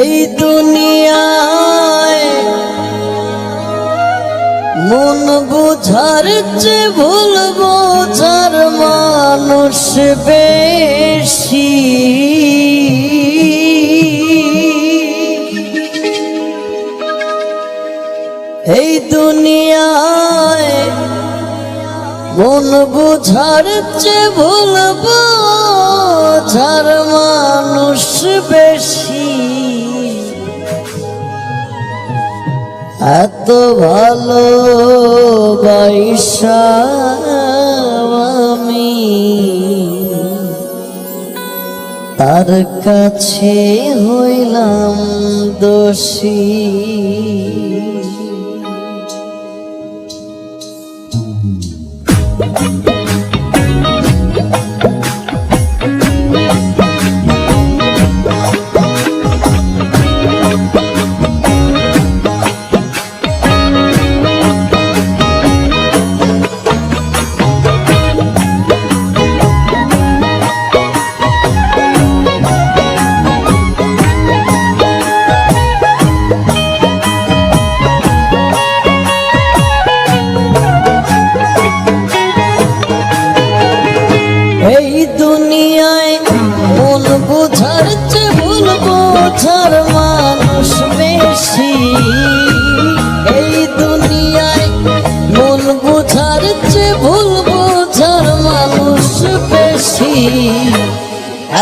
এই দুনিয়ায় মন বুঝার চেয়ে ভুল বোঝার মানুষ বেশি। এই দুনিয়ায় মন বুঝার চেয়ে ভুল বোঝার মানুষ বেশি। এত ভালো বাইসা আমি তার কাছে হইলাম দোষী। এই বোঝার চেয়ে ভুল বোঝার এই দুনিয়ায় মন বোঝার চেয়ে ভুল বোঝার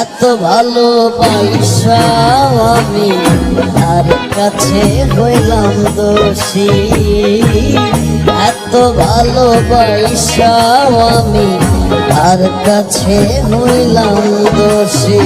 এত ভালো পয়সা আমি তার কাছে হইলাম দোষী। এত ভালোবাসা আমি তার কাছে হইলাম দোষী?